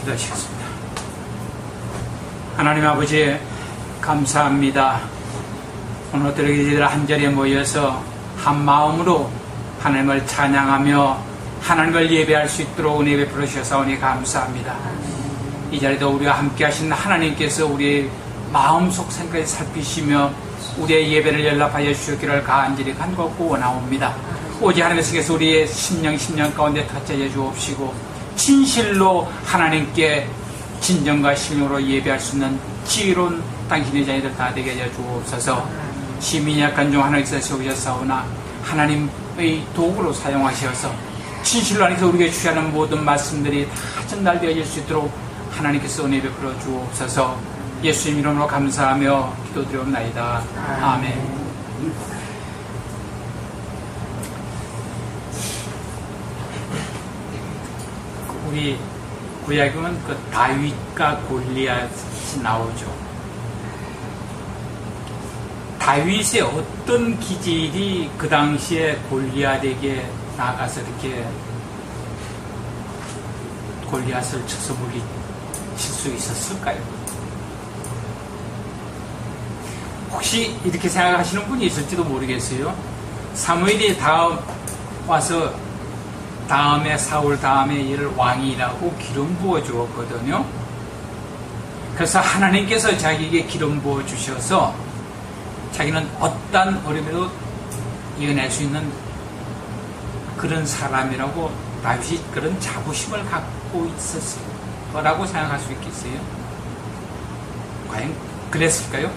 기도하시겠습니다. 하나님 아버지 감사합니다. 오늘 이들 한 자리에 모여서 한 마음으로 하나님을 찬양하며 하나님을 예배할 수 있도록 은혜 베풀어 주셔서오니 감사합니다. 이 자리도 우리와 함께 하신 하나님께서 우리의 마음속 생각을 살피시며 우리의 예배를 연락하여 주시기를 간절히 간곡고 원하옵니다. 오직 하나님께서 우리의 심령 심령 가운데 타짜여 주옵시고 진실로 하나님께 진정과 신령으로 예배할 수 있는 지혜로운 당신의 자녀들 다 되게 하여 주옵소서 시민이 약한 중 하나님께서 세우셨사오나 하나님의 도구로 사용하셔서 진실로 하나님께서 우리에게 주시하는 모든 말씀들이 다 전달되어질 수 있도록 하나님께서 은혜 베풀어 주옵소서 예수님 이름으로 감사하며 기도드리옵나이다. 아멘. 우리 보면 그 다윗과 골리앗이 나오죠. 다윗의 어떤 기질이 그 당시에 골리앗에게 나가서 이렇게 골리앗을 쳐서 물리칠 수 있었을까요? 혹시 이렇게 생각하시는 분이 있을지도 모르겠어요. 사무엘이 다음 와서 다음에 사울 다음에 이를 왕이라고 기름 부어 주었거든요. 그래서 하나님께서 자기에게 기름 부어 주셔서 자기는 어떤 어려움에도 이겨낼 수 있는 그런 사람이라고 다윗이 그런 자부심을 갖고 있었을 거라고 생각할 수 있겠어요? 과연 그랬을까요?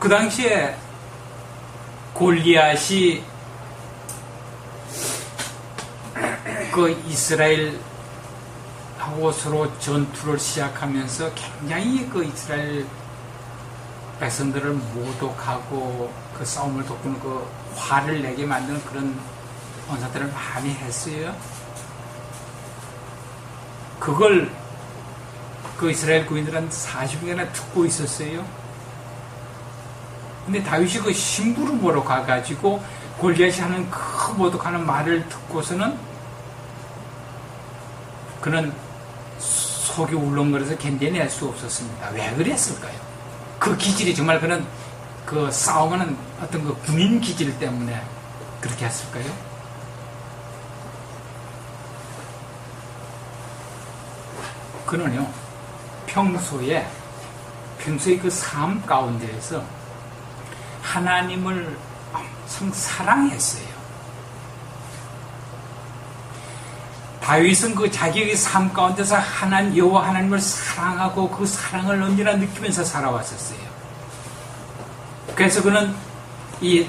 그 당시에 골리앗이 그 이스라엘하고 서로 전투를 시작하면서 굉장히 그 이스라엘 백성들을 모독하고 그 싸움을 돕는 그 화를 내게 만드는 그런 언사들을 많이 했어요. 그걸 그 이스라엘 구인들은 40년이나 듣고 있었어요. 근데 다윗이 그 심부름으로 가가지고 골리앗이 하는 그 모독하는 말을 듣고서는 그는 속이 울렁거려서 견뎌낼 수 없었습니다. 왜 그랬을까요? 그 기질이 정말 그는 그 싸움하는 어떤 그 군인 기질 때문에 그렇게 했을까요? 그는요, 평소에, 평소에 그 삶 가운데에서 하나님을 엄청 사랑했어요. 다윗은 그 자기의 삶 가운데서 하나님 여호와 하나님을 사랑하고 그 사랑을 언제나 느끼면서 살아왔었어요. 그래서 그는 이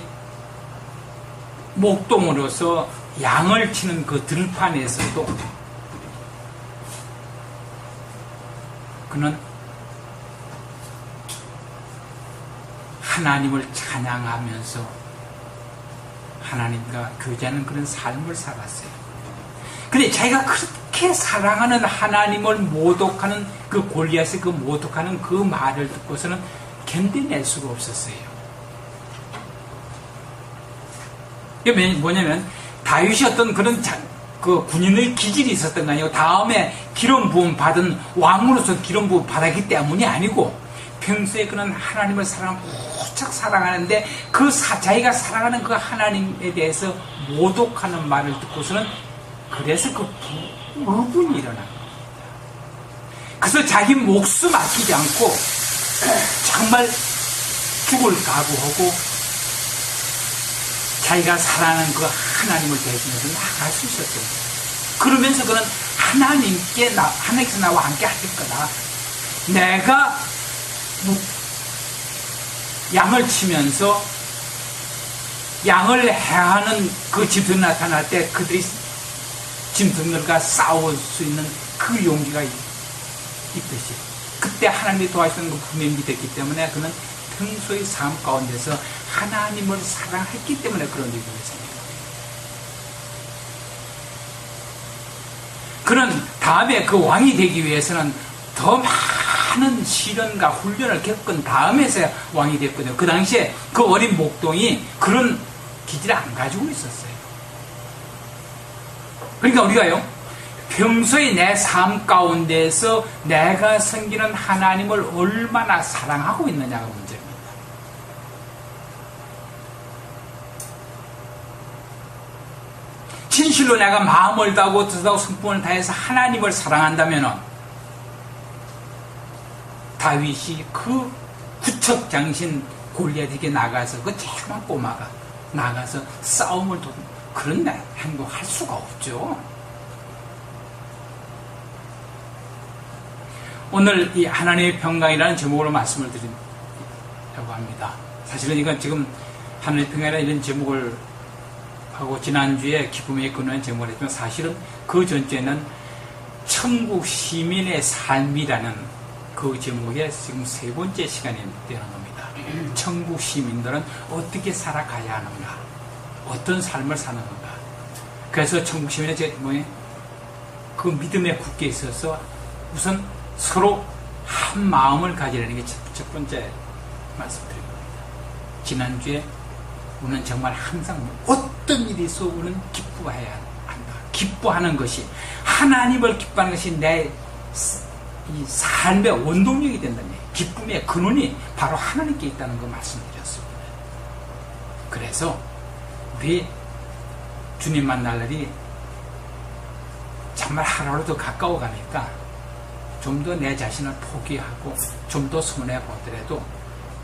목동으로서 양을 치는 그 들판에서도 그는 하나님을 찬양하면서 하나님과 교제하는 그런 삶을 살았어요. 근데 자기가 그렇게 사랑하는 하나님을 모독하는 그 골리앗의 그 모독하는 그 말을 듣고서는 견뎌낼 수가 없었어요. 이게 뭐냐면 다윗이 어떤 그런 자, 그 군인의 기질이 있었던 거 아니고 다음에 기름 부음 받은 왕으로서 기름 부음 받았기 때문이 아니고 평소에 그는 하나님을 사랑 무척 사랑하는데 그 사, 자기가 사랑하는 그 하나님에 대해서 모독하는 말을 듣고서는 그래서 그 부분이 일어난 겁니다. 그래서 자기 목숨 아끼지 않고 정말 죽을 각오하고 자기가 사랑하는 그 하나님을 대신해서 나갈 수 있었던 거예요. 그러면서 그는 하나님께 나, 하나님께서 나와 함께 하실 거다. 내가 양을 치면서 양을 해하는 그 짐승 나타날 때 그들이 짐승들과 싸울 수 있는 그 용기가 있듯이 그때 하나님이 도와주시는 그 분명히 믿었기 때문에 그는 평소의 삶 가운데서 하나님을 사랑했기 때문에 그런 일이 있습니다. 그는 다음에 그 왕이 되기 위해서는 더 많은 시련과 훈련을 겪은 다음에서야 왕이 됐거든요. 그 당시에 그 어린 목동이 그런 기질을 안 가지고 있었어요. 그러니까 우리가요, 평소에 내 삶 가운데에서 내가 섬기는 하나님을 얼마나 사랑하고 있느냐가 문제입니다. 진실로 내가 마음을 다하고 뜻하고 성품을 다해서 하나님을 사랑한다면 다윗이 그 구척 장신 골리앗에게 나가서 그 조그만 꼬마가 나가서 싸움을 도 그런 행동할 수가 없죠. 오늘 이 하나님의 평강이라는 제목으로 말씀을 드리려고 합니다. 사실은 이건 지금 하나님의 평강이라는 이런 제목을 하고 지난주에 기쁨의 근원 제목을 했지만 사실은 그 전주에는 천국 시민의 삶이라는 그 제목의 지금 세 번째 시간이 되는 겁니다. 천국 시민들은 어떻게 살아가야 하는가? 어떤 삶을 사는 건가? 그래서 천국 시민의 제 뭐에 그 믿음에 굳게 있어서 우선 서로 한 마음을 가지라는 게 첫 번째 말씀드린 겁니다. 지난주에 우리는 정말 항상 어떤 일이 있어 우리는 기뻐해야 한다. 기뻐하는 것이 하나님을 기뻐하는 것이 내 이 삶의 원동력이 된다는 얘기. 기쁨의 근원이 바로 하나님께 있다는 거 말씀드렸습니다. 그래서 우리 주님 만날 날이 정말 하루로 더 가까워 가니까 좀 더 내 자신을 포기하고 좀 더 손해 보더라도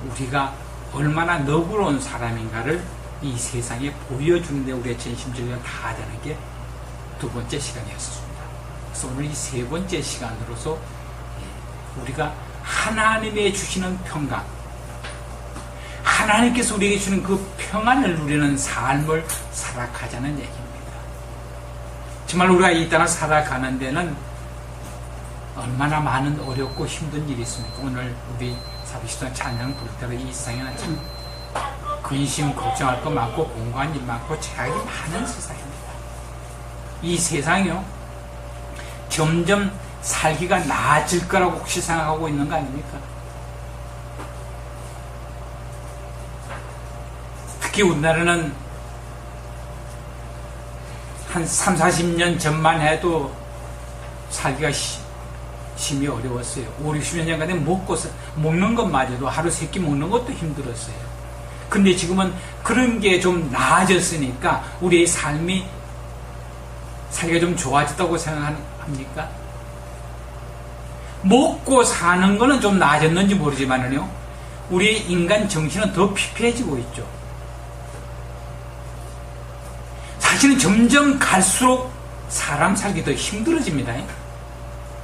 우리가 얼마나 너그러운 사람인가를 이 세상에 보여주는데 우리의 전심전력을 다하자는 게 두 번째 시간이었습니다. 그래서 오늘 이 세 번째 시간으로서 우리가 하나님의 주시는 평강, 하나님께서 우리에게 주는 그 평안을 누리는 삶을 살아가자는 얘기입니다. 정말 우리가 이 땅을 살아가는 데는 얼마나 많은 어렵고 힘든 일이 있습니까? 오늘 우리 사비시던 찬양 부를 때가 이 세상에는 참 근심 걱정할 거 많고 일 많고 제약이 많은 세상입니다. 이 세상이요 점점 살기가 나아질 거라고 혹시 생각하고 있는 거 아닙니까? 특히 우리나라는 한 3, 40년 전만 해도 살기가 시, 심히 어려웠어요. 5, 60년 전까지 먹고, 먹는 것마저도 하루 세 끼 먹는 것도 힘들었어요. 근데 지금은 그런 게 좀 나아졌으니까 우리의 삶이 살기가 좀 좋아졌다고 생각합니까? 먹고 사는 거는 좀 나아졌는지 모르지만은요, 우리의 인간 정신은 더 피폐해지고 있죠. 사실은 점점 갈수록 사람 살기 더 힘들어집니다.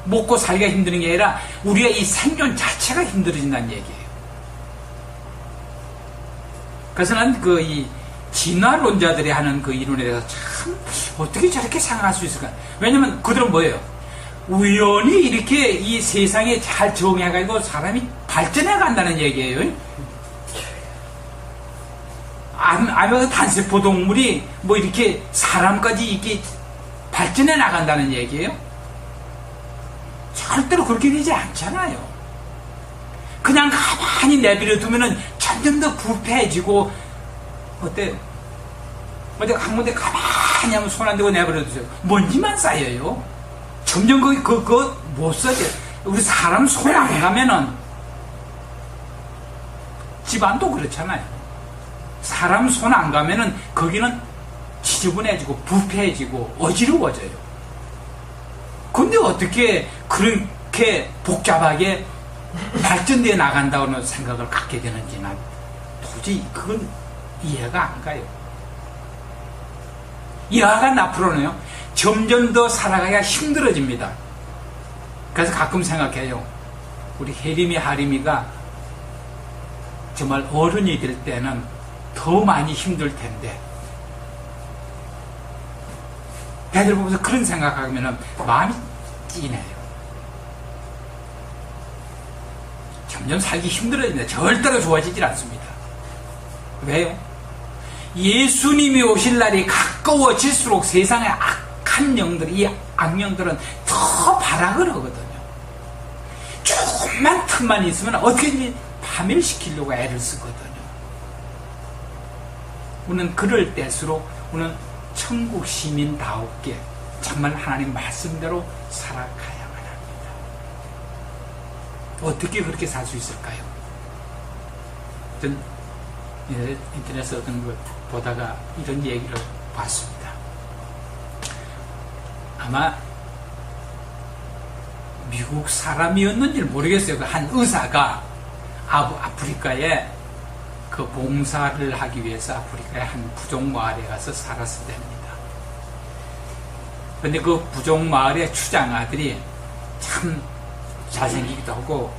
먹고 살기가 힘드는 게 아니라 우리의 이 생존 자체가 힘들어진다는 얘기예요. 그래서 난 그 이 진화론자들이 하는 그 이론에 대해서 참 어떻게 저렇게 생각할 수 있을까? 왜냐면 그들은 뭐예요? 우연히 이렇게 이 세상에 잘 적응해가지고 사람이 발전해 간다는 얘기예요. 아메가 단세포 동물이 뭐 이렇게 사람까지 이렇게 발전해 나간다는 얘기예요. 절대로 그렇게 되지 않잖아요. 그냥 가만히 내버려 두면은 점점 더 부패해지고 어때요? 어디 한 군데 가만히 하면 손 안 대고 내버려 두세요. 먼지만 쌓여요. 점점 그, 그, 그, 못 써져. 우리 사람 손안 가면은 집안도 그렇잖아요. 사람 손 안 가면은 거기는 지저분해지고 부패해지고 어지러워져요. 근데 어떻게 그렇게 복잡하게 발전되어 나간다고는 생각을 갖게 되는지 난 도저히 그건 이해가 안 가요. 여하간 앞으로는요, 점점 더 살아가기가 힘들어집니다. 그래서 가끔 생각해요. 우리 혜림이 하림이가 정말 어른이 될 때는 더 많이 힘들 텐데, 애들 보면서 그런 생각하면 마음이 찌네요. 점점 살기 힘들어진다. 절대로 좋아지질 않습니다. 왜요? 예수님이 오실 날이 가까워질수록 세상의 악 한 영들, 이 악령들은 더 발악을 하거든요. 조금만 틈만 있으면 어떻게든지 파멸시키려고 애를 쓰거든요. 우리는 그럴 때일수록 우리는 천국 시민다웠게 정말 하나님 말씀대로 살아가야만 합니다. 어떻게 그렇게 살 수 있을까요? 전 예, 인터넷에 어떤 걸 보다가 이런 얘기를 봤습니다. 아마 미국 사람이었는지 모르겠어요. 그 한 의사가 아프리카에 그 봉사를 하기 위해서 아프리카의 한 부족 마을에 가서 살았을 때입니다. 근데 그 부족 마을의 추장 아들이 참 잘생기기도 하고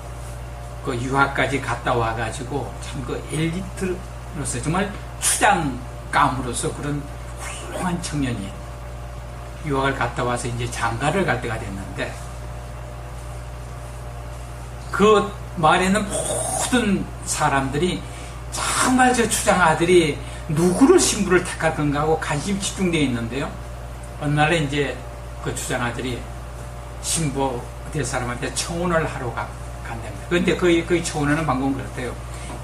그 유학까지 갔다 와가지고 참 그 엘리트로서 정말 추장감으로서 그런 훌륭한 청년이 유학을 갔다 와서 이제 장가를 갈 때가 됐는데 그 마을에는 모든 사람들이 정말 저 추장 아들이 누구를 신부를 택할 건가 하고 관심이 집중되어 있는데요. 어느 날에 이제 그 추장 아들이 신부 될 사람한테 청혼을 하러 가, 간답니다. 그런데 그, 그 청혼은 방금 그렇대요.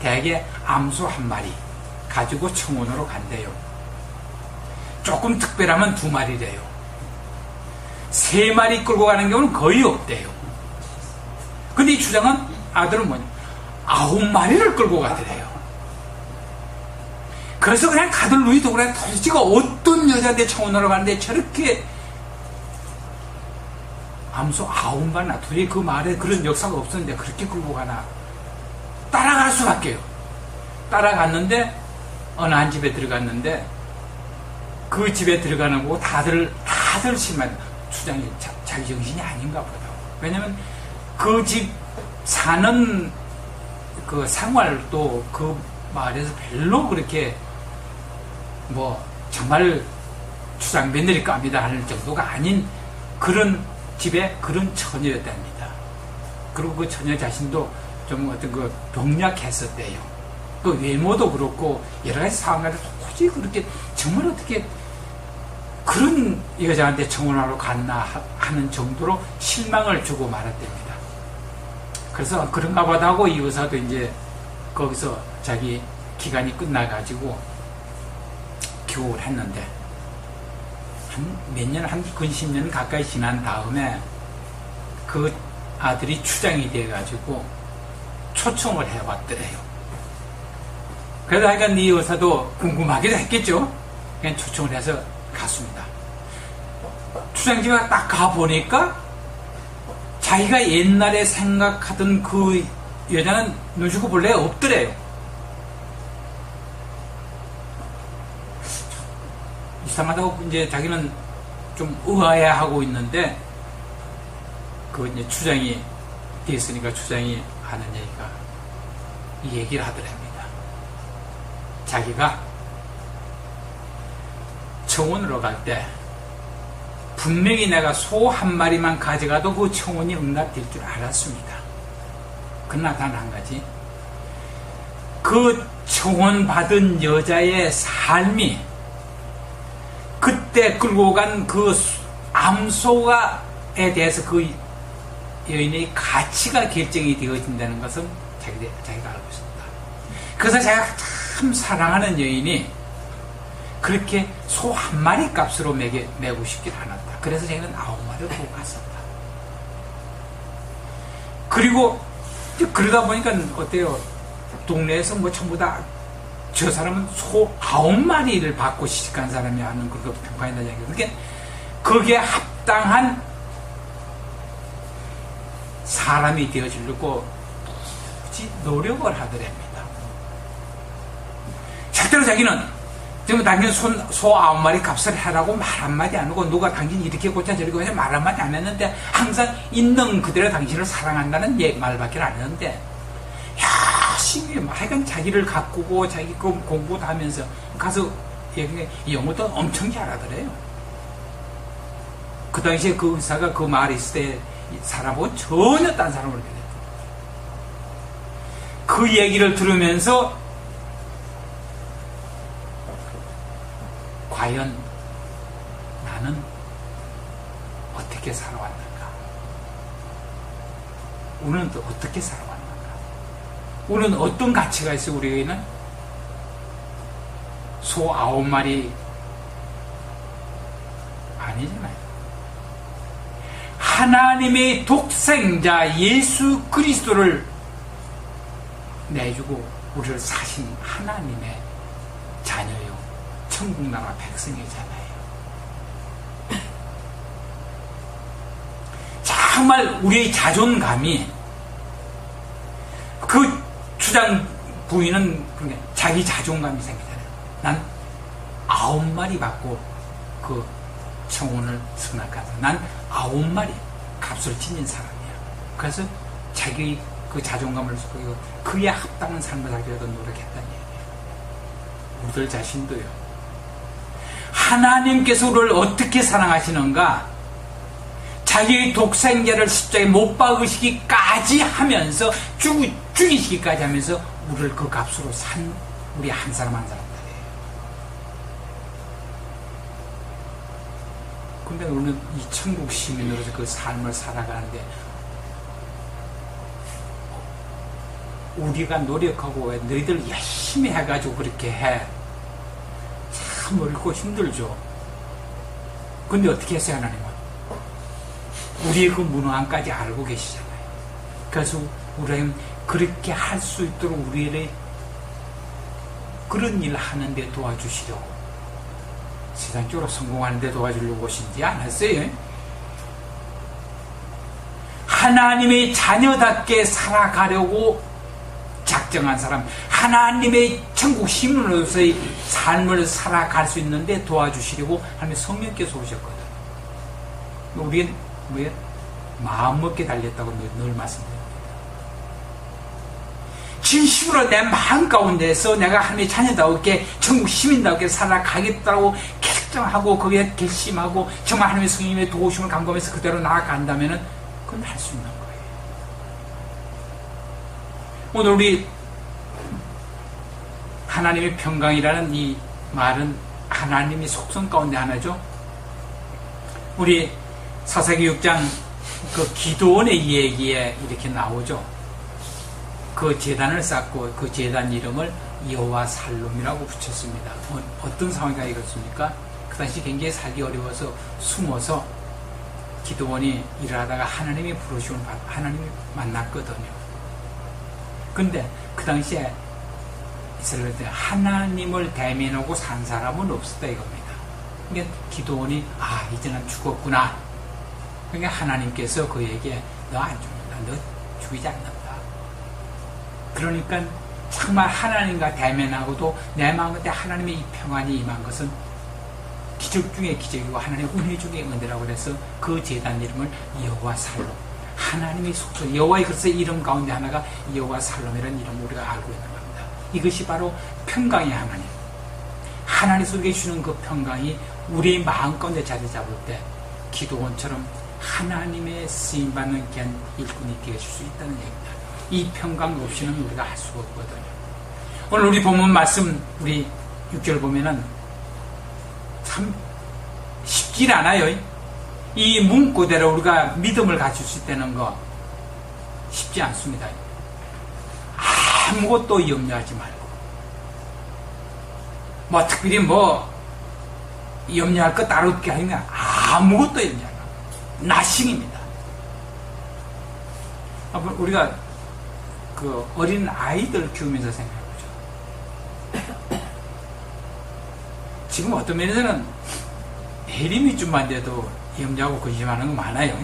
대개 암소 한 마리 가지고 청혼으로 간대요. 조금 특별하면 두 마리래요. 세 마리 끌고 가는 경우는 거의 없대요. 근데 이 추장은 아들은 뭐냐? 아홉 마리를 끌고 가더래요. 그래서 그냥 가들 누이도 그래 도대체가 어떤 여자한테 청혼하러 가는데 저렇게 암소 아홉 마리나 도대체 그 말에 그런 역사가 없었는데 그렇게 끌고 가나 따라갈 수밖에요. 따라갔는데 어느 한 집에 들어갔는데 그 집에 들어가는 거고 다들 다들 심한 추장이 자, 자기 정신이 아닌가 보다. 왜냐면 그 집 사는 그 생활도 그 마을에서 별로 그렇게 뭐 정말 추장 며느리 갑니다 하는 정도가 아닌 그런 집에 그런 처녀였답니다. 그리고 그 처녀 자신도 좀 어떤 그 병약했었대요. 그 외모도 그렇고 여러 가지 상황에서 도저히 그렇게 정말 어떻게 그런 여자한테 청혼하러 갔나 하는 정도로 실망을 주고 말았답니다. 그래서 그런가 보다 하고 이 의사도 이제 거기서 자기 기간이 끝나가지고 교육을 했는데 한 몇 년, 한 근십 년 가까이 지난 다음에 그 아들이 추장이 돼가지고 초청을 해왔더래요. 그래서 하여간 이 의사도 궁금하기도 했겠죠. 그냥 초청을 해서 갔습니다. 추장집에 딱 가보니까 자기가 옛날에 생각하던 그 여자는 눈주고 볼래 없더래요. 이상하다고 이제 자기는 좀 의아해하고 있는데 그 이제 추장이 됐으니까 추장이 하는 얘기가 이 얘기를 하더랍니다. 자기가 청원으로 갈때 분명히 내가 소 한 마리만 가져가도 그 청원이 응답될 줄 알았습니다. 그러나 단 한 가지 그 청원 받은 여자의 삶이 그때 끌고 간 그 암소가에 대해서 그 여인의 가치가 결정이 되어진다는 것은 자기, 자기가 알고 있습니다. 그래서 제가 참 사랑하는 여인이 그렇게 소 한 마리 값으로 매고 싶길 않았다. 그래서 자기는 아홉 마리를 보고 갔었다. 그리고 그러다 보니까 어때요? 동네에서 뭐 전부 다 저 사람은 소 아홉 마리를 받고 시집간 사람이 하는 그거 평가한다 얘기. 그러니까 거기에 합당한 사람이 되어 주려고 굳이 노력을 하더랍니다. 절대로 자기는 지금 당신 손, 소 아홉 마리 값을 해라고 말 한마디 안 하고 누가 당신 이렇게 고쳐 저렇게 고쳐 말 한마디 안 했는데 항상 있는 그대로 당신을 사랑한다는 얘 말밖에 안 했는데 열심히 하여간 자기를 가꾸고 자기 그 공부도 하면서 가서 영어도 엄청 잘하더래요. 그 당시에 그 의사가 그 말이 있을 때 사람하고 전혀 딴 사람을 그랬다. 그 얘기를 들으면서 과연 나는 어떻게 살아왔는가? 우리는 또 어떻게 살아왔는가? 우리는 어떤 가치가 있어 우리에게는? 소 아홉 마리 아니잖아요. 하나님의 독생자 예수 그리스도를 내주고 우리를 사신 하나님의 천국 나라 백성이잖아요. 정말 우리의 자존감이 그 주장 부인은 자기 자존감이 생기잖아요. 난 아홉 마리 받고 그 청혼을 승낙하다. 난 아홉 마리 값을 지닌 사람이야. 그래서 자기 그 자존감을 sup고 그에 합당한 삶을 살기 위해서 노력했다는 얘기예요. 우리들 자신도요. 하나님께서 우리를 어떻게 사랑하시는가? 자기의 독생자를 십자가에 못 박으시기까지 하면서 죽, 죽이시기까지 하면서 우리를 그 값으로 산 우리 한 사람 한 사람들이에요. 근데 우리는 이 천국 시민으로서 그 삶을 살아가는데 우리가 노력하고 왜 너희들 열심히 해가지고 그렇게 해. 참 어렵고 힘들죠. 근데 어떻게 했어요, 하나님은? 우리의 그 무능함까지 알고 계시잖아요. 그래서 우리는 그렇게 할 수 있도록 우리를 그런 일을 하는데 도와주시려고 세상적으로 성공하는데 도와주려고 오신지 않았어요. 하나님의 자녀답게 살아가려고 작정한 사람, 하나님의 천국 시민으로서의 삶을 살아갈 수 있는데 도와주시려고 하나님 성령께서 오셨거든. 우리는 뭐야? 마음 먹게 달렸다고 늘, 늘 말씀드립니다. 진심으로 내 마음 가운데서 내가 하나님의 자녀다우게 천국 시민다우게 살아가겠다고 결정하고 거기에 결심하고 정말 하나님의 성령의 도우심을 간구하면서 그대로 나아간다면 그건 할 수 있는 거예요. 오늘 우리 하나님의 평강이라는 이 말은 하나님의 속성 가운데 하나죠. 우리 사사기 6장 그 기도원의 얘기에 이렇게 나오죠. 그 재단을 쌓고 그 재단 이름을 여호와 살롬이라고 붙였습니다. 어, 떤 상황이가 이렇습니까? 그 당시 굉장히 살기 어려워서 숨어서 기도원이 일을 하다가 하나님이 받, 하나님이 만났거든요. 근데 그 당시에 이스라엘 때 하나님을 대면하고 산 사람은 없었다 이겁니다. 그러니까 기도원이 아 이제는 죽었구나. 그러니까 하나님께서 그에게 너 안 죽는다. 너 죽이지 않는다. 그러니까 정말 하나님과 대면하고도 내 마음 끝에 하나님의 이 평안이 임한 것은 기적 중에 기적이고 하나님의 은혜 중에 은혜라고 그래서 그 재단 이름을 여호와 살롬 하나님의 속성 여호와의 그래서 이름 가운데 하나가 여호와 살롬이라는 이름 우리가 알고 있는 겁니다. 이것이 바로 평강의 하나님 하나님 속에 주는 그 평강이 우리의 마음 가운데 자리 잡을 때 기도원처럼 하나님의 쓰임받는 귀한 일꾼이 되어줄 수 있다는 얘기입니다. 이 평강 없이는 우리가 할 수가 없거든요. 오늘 우리 본문 말씀 우리 6절 보면은 참 쉽질 않아요. 이 문구대로 우리가 믿음을 가질 수 있다는 거 쉽지 않습니다. 아무것도 염려하지 말고 뭐 특별히 뭐 염려할 것 따로 없게 아니라 아무것도 염려하지 말고 나싱입니다. 우리가 그 어린 아이들 키우면서 생각해보죠. 지금 어떤 면에서는 해림이 좀만 돼도 염려하고 근심하는 거 많아요.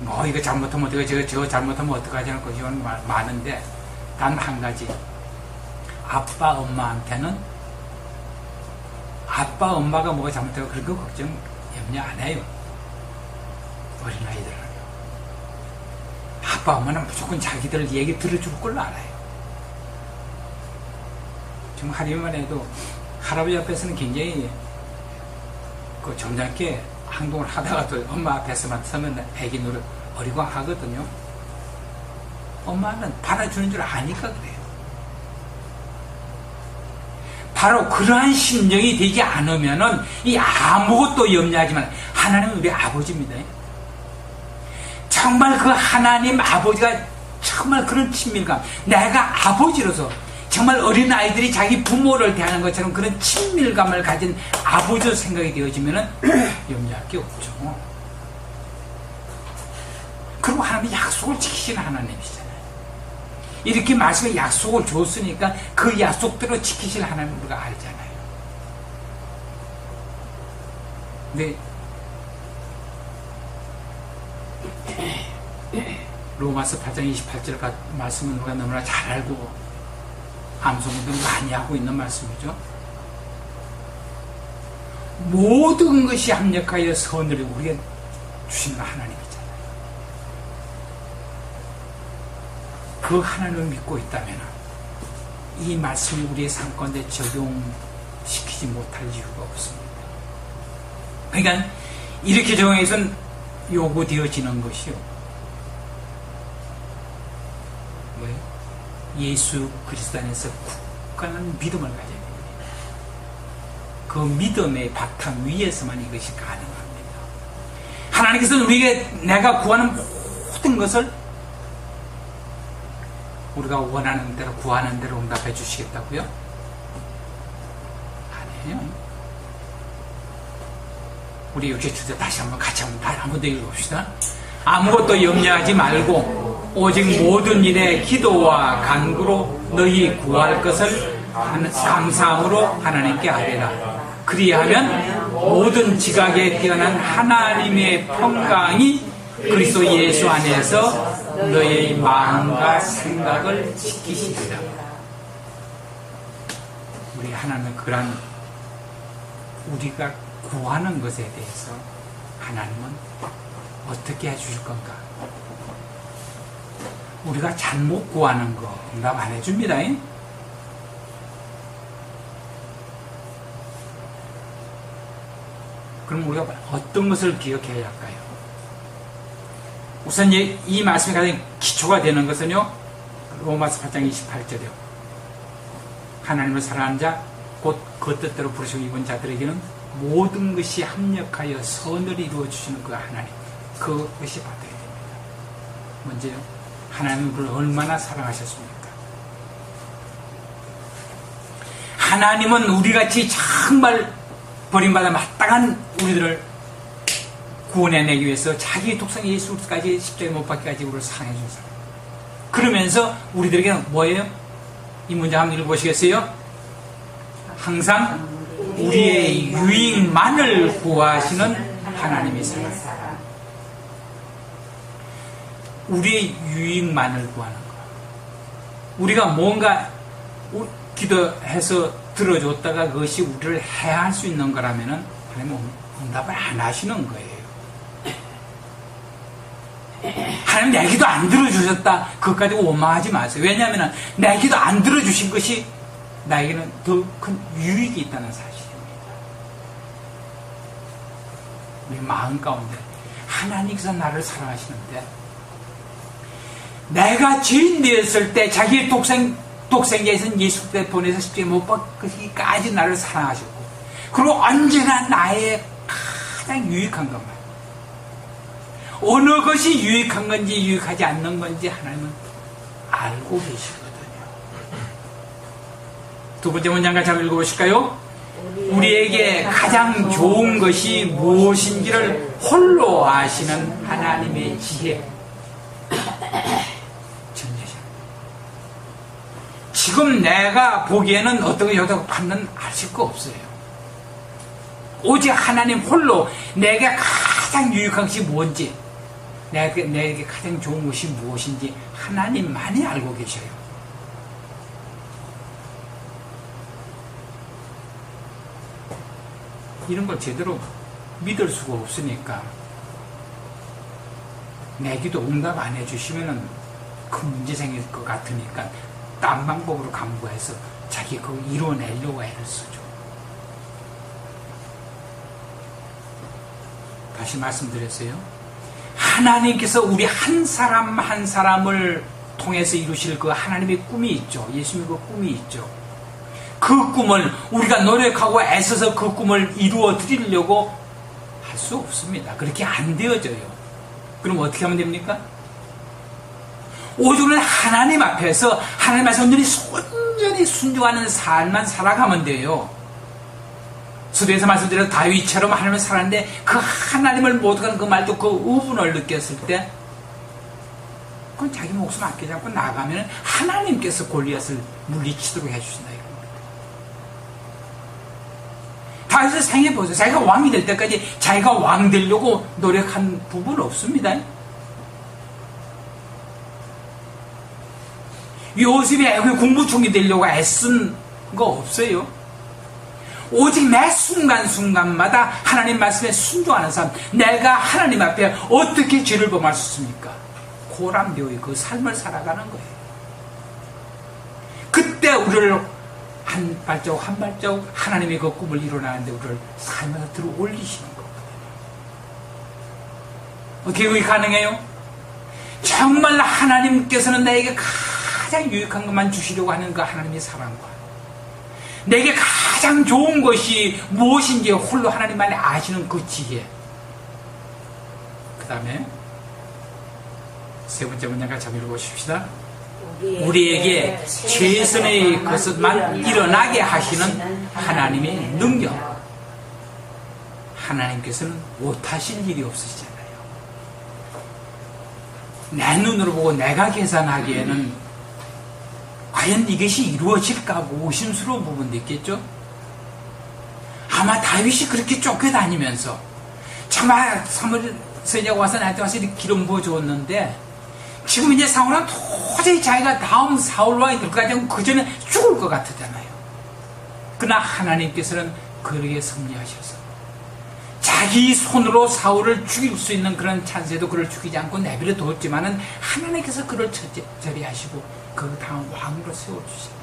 뭐 이거 잘못하면 어떡하 저거, 저거 잘못하면 어떡하지 하는 근심하는 거 많은데 단 한 가지 아빠 엄마한테는 아빠 엄마가 뭐가 잘못하고 그런 거 걱정 염려 안 해요. 어린아이들은요. 아빠 엄마는 무조건 자기들 얘기 들어줄 걸로 알아요. 지금 하루만 해도 할아버지 앞에서는 굉장히 그 점잖게 행동을 하다가도 엄마 앞에서만 서면 애기 노릇 어리고 하거든요. 엄마는 받아주는 줄 아니까 그래요. 바로 그러한 심정이 되지 않으면은 이 아무것도 염려하지만 하나님은 우리 아버지입니다. 정말 그 하나님 아버지가 정말 그런 친밀감. 내가 아버지로서 정말 어린 아이들이 자기 부모를 대하는 것처럼 그런 친밀감을 가진 아버지 생각이 되어지면은 염려할 게 없죠. 그리고 하나님이 약속을 지키시는 하나님이시잖아요. 이렇게 말씀에 약속을 줬으니까 그 약속대로 지키실 하나님 우리가 알잖아요. 근데 로마서 8장 28절 말씀은 우리가 너무나 잘 알고 암송도 많이 하고 있는 말씀이죠. 모든 것이 합력하여 선을 우리에게 주시는 하나님이잖아요. 그 하나님을 믿고 있다면 이 말씀이 우리의 삶 가운데 적용시키지 못할 이유가 없습니다. 그러니까 이렇게 적용해서는 요구되어지는 것이요. 예수 그리스도 안에서 굳건한 믿음을 가져야 됩니다. 그 믿음의 바탕 위에서만 이것이 가능합니다. 하나님께서는 우리에게 내가 구하는 모든 것을 우리가 원하는 대로 구하는 대로 응답해 주시겠다고요? 아니에요. 우리 육체 주제 다시 한번 같이 한번 한번 더 읽어봅시다. 아무것도 염려하지 말고 오직 모든 일에 기도와 간구로 너희 구할 것을 감사함으로 하나님께 하리라. 그리하면 모든 지각에 뛰어난 하나님의 평강이 그리스도 예수 안에서 너의 마음과 생각을 지키시리라. 우리 하나님은 그런 우리가 구하는 것에 대해서 하나님은 어떻게 해주실 건가? 우리가 잘못 구하는 거 응답 안 해줍니다. 그럼 우리가 어떤 것을 기억해야 할까요? 우선 이 말씀이 가장 기초가 되는 것은요, 로마서 8장 28절이요. 하나님을 사랑하는 자, 곧 그 뜻대로 부르시고 입은 자들에게는 모든 것이 합력하여 선을 이루어 주시는 그 하나님. 그것이 받아야 됩니다. 먼저요, 하나님을 얼마나 사랑하셨습니까? 하나님은 우리같이 정말 버림받아 마땅한 우리들을 구원해내기 위해서 자기 독생 예수까지 십자가에 못 박기까지 우리를 사랑해 준 사람. 그러면서 우리들에게는 뭐예요? 이 문장 한번 읽어보시겠어요? 항상 우리의 유익만을 구하시는 하나님의 사랑. 우리의 유익만을 구하는 거. 우리가 뭔가 기도해서 들어줬다가 그것이 우리를 해할 수 있는 거라면은 하나님은 응답을 안 하시는 거예요. 하나님 내 기도 안 들어주셨다. 그것까지 원망하지 마세요. 왜냐하면 내 기도 안 들어주신 것이 나에게는 더 큰 유익이 있다는 사실입니다. 우리 마음 가운데 하나님께서 나를 사랑하시는데 내가 죄인 되었을 때 자기의 독생 독생자에서는 예수 때 보내서 십자가에 못 박기까지 나를 사랑하셨고 그리고 언제나 나의 가장 유익한 것만 어느 것이 유익한 건지 유익하지 않는 건지 하나님은 알고 계시거든요. 두 번째 문장 같이 한번 읽어보실까요? 우리에게 가장 좋은 것이 무엇인지를 홀로 아시는 하나님의 지혜. 지금 내가 보기에는 어떻게 여기다 받는 아실 거 없어요. 오직 하나님 홀로 내게 가장 유익한 것이 뭔지, 내게, 내게 가장 좋은 것이 무엇인지 하나님만이 알고 계셔요. 이런 걸 제대로 믿을 수가 없으니까 내기도 응답 안 해주시면은 큰 문제 생길 것 같으니까 딴 방법으로 강구해서 자기 그거 이뤄내려고 애를 쓰죠. 다시 말씀드렸어요. 하나님께서 우리 한 사람 한 사람을 통해서 이루실 그 하나님의 꿈이 있죠. 예수님의 그 꿈이 있죠. 그 꿈을 우리가 노력하고 애써서 그 꿈을 이루어 드리려고 할 수 없습니다. 그렇게 안 되어져요. 그럼 어떻게 하면 됩니까? 오죽은 하나님 앞에서 하나님 앞에서 온전히 온전히 순종하는 삶만 살아가면 돼요. 수도에서 말씀드린 다윗처럼 하나님을 살았는데 그 하나님을 못 가는 그 말도 그 우분을 느꼈을 때 그건 자기 목숨 아끼지 않고 나가면 하나님께서 골리앗을 물리치도록 해주신다. 이겁니다. 다윗을 생각해보세요. 자기가 왕이 될 때까지 자기가 왕 되려고 노력한 부분 없습니다. 요셉이 애굽 국무총리 되려고 애쓴 거 없어요. 오직 매 순간순간마다 하나님 말씀에 순종하는 삶, 내가 하나님 앞에 어떻게 죄를 범할 수 있습니까? 고람되어의 그 삶을 살아가는 거예요. 그때 우리를 한 발자국 한 발자국 하나님의 그 꿈을 이뤄나가는데 우리를 삶에서 들어 올리시는 거거든요. 어떻게 그게 가능해요? 정말 하나님께서는 나에게 가장 유익한 것만 주시려고 하는 그 하나님의 사랑과 내게 가장 좋은 것이 무엇인지 홀로 하나님만이 아시는 그 지혜. 그 다음에 세 번째 문장 같이 한번 읽어보십시다. 우리에게 최선의 것만 일어나게 하시는 하나님의 능력. 하나님께서는 못하실 일이 없으시잖아요. 내 눈으로 보고 내가 계산하기에는 과연 이것이 이루어질까 하고 오심스러운 부분도 있겠죠? 아마 다윗이 그렇게 쫓겨다니면서 정말 사무엘 선자가 와서 나한테 와서 이렇게 기름 부어주었는데 지금 이제 상황은 도저히 자기가 다음 사울 왕이 될것 같지 않고 그 전에 죽을 것 같았잖아요. 그러나 하나님께서는 그에게 섭리하셔서 자기 손으로 사울을 죽일 수 있는 그런 찬세도 그를 죽이지 않고 내버려 두었지만은 하나님께서 그를 처리하시고 그 다음 왕으로 세워주신다.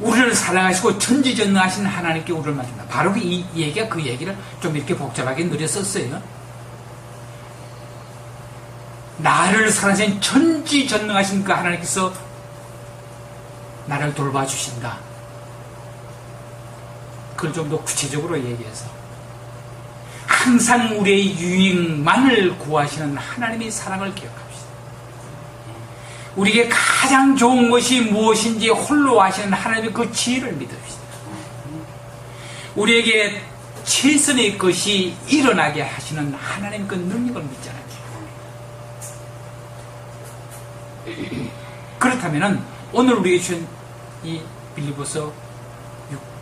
우리를 사랑하시고 천지전능하신 하나님께 우리를 만든다. 바로 이 얘기가 그 얘기를 좀 이렇게 복잡하게 썼어요. 나를 사랑하신 천지전능하신 그 하나님께서 나를 돌봐주신다. 그걸 좀 더 구체적으로 얘기해서 항상 우리의 유익만을 구하시는 하나님의 사랑을 기억합시다. 우리에게 가장 좋은 것이 무엇인지 홀로 아시는 하나님의 그 지혜를 믿읍시다. 우리에게 최선의 것이 일어나게 하시는 하나님 그 능력을 믿잖아요. 그렇다면 오늘 우리에게 주신 이 빌리보서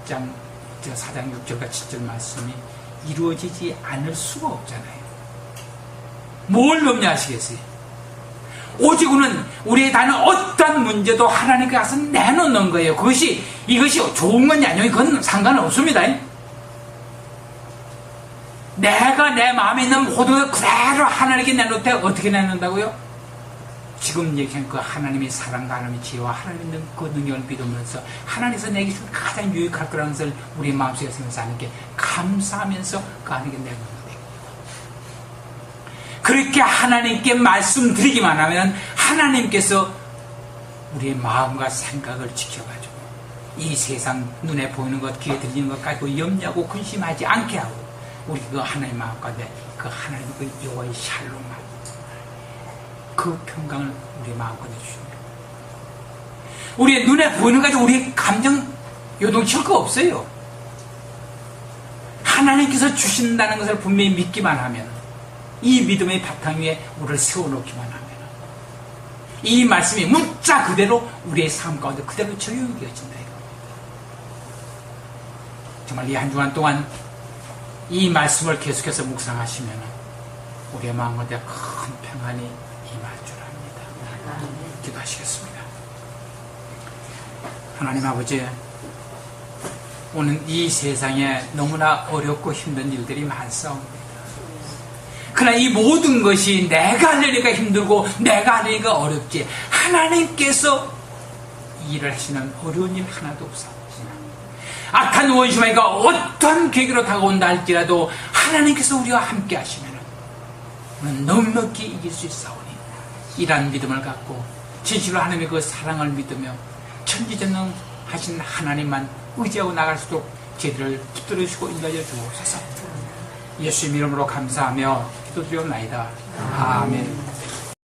6장 4장 6절과 7절 말씀이 이루어지지 않을 수가 없잖아요. 뭘 염려하시겠어요? 오직 우는 우리의 다는 어떤 문제도 하나님께 가서 내놓는 거예요. 그것이 이것이 좋은 건지 아니면 그건 상관없습니다. 내가 내 마음에 있는 모든 걸 그대로 하나님께 내놓을 때 어떻게 내놓는다고요? 지금 얘기한 그 하나님의 사랑과 하나님의 지혜와 하나님의 그 능력을 믿으면서 하나님께서 내게 준 가장 유익할 거라는 것을 우리 마음속에 생각해서 하나님께 감사하면서 그 하나님께 내놓는. 그렇게 하나님께 말씀드리기만 하면 하나님께서 우리의 마음과 생각을 지켜가지고 이 세상 눈에 보이는 것, 귀에 들리는 것 가지고 염려하고 근심하지 않게 하고 우리 그 하나님의 마음 가운데 그 하나님의 그 여호와의 샬롬 그 평강을 우리 마음껏 해주십니다. 우리의 눈에 보이는 가지고 우리의 감정 요동칠 거 없어요. 하나님께서 주신다는 것을 분명히 믿기만 하면 이 믿음의 바탕 위에 우리를 세워놓기만 하면 이 말씀이 문자 그대로 우리의 삶 가운데 그대로 적용이 되어진다 정말 이 한 주간 동안 이 말씀을 계속해서 묵상하시면 우리의 마음 가운데 큰 평안이 기도하시겠습니다. 하나님 아버지, 오늘 이 세상에 너무나 어렵고 힘든 일들이 많사옵니다. 그러나 이 모든 것이 내가 하려니까 힘들고 내가 하려니까 어렵지. 하나님께서 일을 하시는 어려운 일 하나도 없사옵니다. 악한 원수마이가 어떠한 계기로 다가온다 할지라도 하나님께서 우리와 함께 하시면 넉넉히 이길 수 있사오니 이러한 믿음을 갖고 진실로 하나님의 그 사랑을 믿으며 천지전능 하신 하나님만 의지하고 나갈 수 있도록 저희들을 붙들어 주시고 인도하여 주옵소서. 예수님 이름으로 감사하며 기도드리옵나이다. 아멘